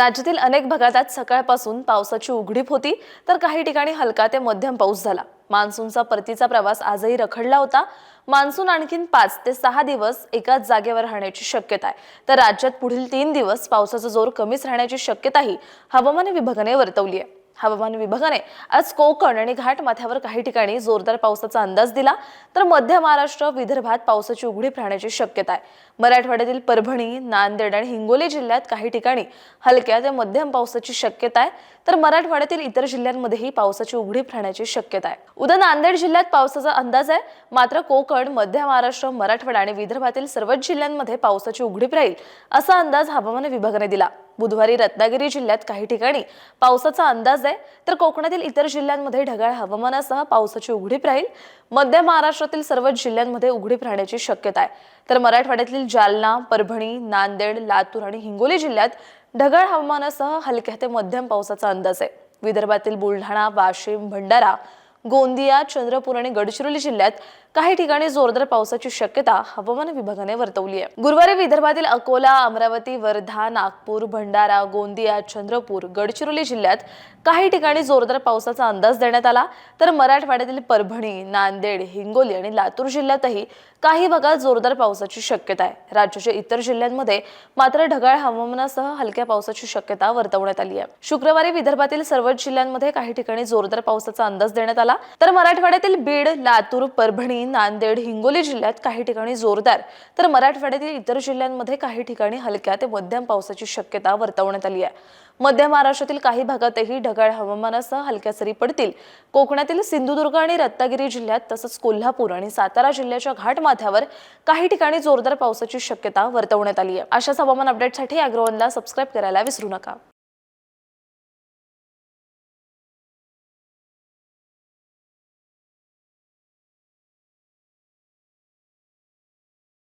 राज्यातील अनेक भागात आज सकाळपासून पावसाची उघडीप होती तर काही ठिकाणी हलका ते मध्यम पाऊस झाला. मान्सूनचा परतीचा प्रवास आजही रखडला होता. मान्सून आणखीन पाच ते सहा दिवस एकाच जागेवर राहण्याची शक्यता आहे. तर राज्यात पुढील तीन दिवस पावसाचा जोर कमीच राहण्याची शक्यताही हवामान विभागाने वर्तवली आहे. हवामान विभागाने आज कोकण आणि घाटमाथ्यावर काही ठिकाणी जोरदार पावसाचा अंदाज दिला. तर मध्य महाराष्ट्र विदर्भात पावसाची उघडीप राहण्याची शक्यता आहे. मराठवाड्यातील परभणी नांदेड आणि हिंगोली जिल्ह्यात काही ठिकाणी हलक्या ते मध्यम पावसाची शक्यता आहे. तर मराठवाड्यातील इतर जिल्ह्यांमध्येही पावसाची उघडीप राहण्याची शक्यता आहे. उद्या नांदेड जिल्ह्यात पावसाचा अंदाज आहे. मात्र कोकण मध्य महाराष्ट्र मराठवाडा आणि विदर्भातील सर्वच जिल्ह्यांमध्ये पावसाची उघडीप राहील असा अंदाज हवामान विभागाने दिला. बुधवारी रत्नागिरी जिल्ह्यात काही ठिकाणी पावसाचा अंदाज आहे. तर कोकणातील इतर जिल्ह्यांमध्ये ढगाळ हवामानासह पावसाची उघडीप राहील. मध्य महाराष्ट्रातील सर्वच जिल्ह्यांमध्ये उघडीप राहण्याची शक्यता आहे. तर मराठवाड्यातील जालना परभणी नांदेड लातूर आणि हिंगोली जिल्ह्यात ढगाळ हवामानासह हलक्या ते मध्यम पावसाचा अंदाज आहे. विदर्भातील बुलढाणा वाशिम भंडारा गोंदिया चंद्रपूर आणि गडचिरोली जिल्ह्यात काही ठिकाणी जोरदार पावसाची शक्यता हवामान विभागाने वर्तवली आहे. गुरुवारी विदर्भातील अकोला अमरावती वर्धा नागपूर भंडारा गोंदिया चंद्रपूर गडचिरोली जिल्ह्यात काही ठिकाणी जोरदार पावसाचा अंदाज देण्यात आला. तर मराठवाड्यातील परभणी नांदेड हिंगोली आणि लातूर जिल्ह्यातही काही भागात जोरदार पावसाची शक्यता आहे. राज्याच्या इतर जिल्ह्यांमध्ये मात्र ढगाळ हवामानासह हलक्या पावसाची शक्यता वर्तवण्यात आली आहे. शुक्रवारी विदर्भातील सर्वच जिल्ह्यांमध्ये काही ठिकाणी जोरदार पावसाचा अंदाज देण्यात आला. तर मराठवाड्यातील बीड लातूर परभणी नांदेड हिंगोली जिल्ह्यात काही ठिकाणी जोरदार. तर मराठवाड्यातील इतर जिल्ह्यांमध्ये काही ठिकाणी हलक्या ते मध्यम पावसाची शक्यता वर्तवण्यात आली आहे. मध्य महाराष्ट्रातील काही भागातही ढगाळ हवामानासह हलक्या सरी पडतील. कोकणातील सिंधुदुर्ग आणि रत्नागिरी जिल्ह्यात तसंच कोल्हापूर आणि सातारा जिल्ह्याच्या घाटमाथ्यावर काही ठिकाणी जोरदार पावसाची शक्यता वर्तवण्यात आली आहे. अशाच हवामान अपडेटसाठी अॅग्रोवनला सबस्क्राईब करायला विसरू नका.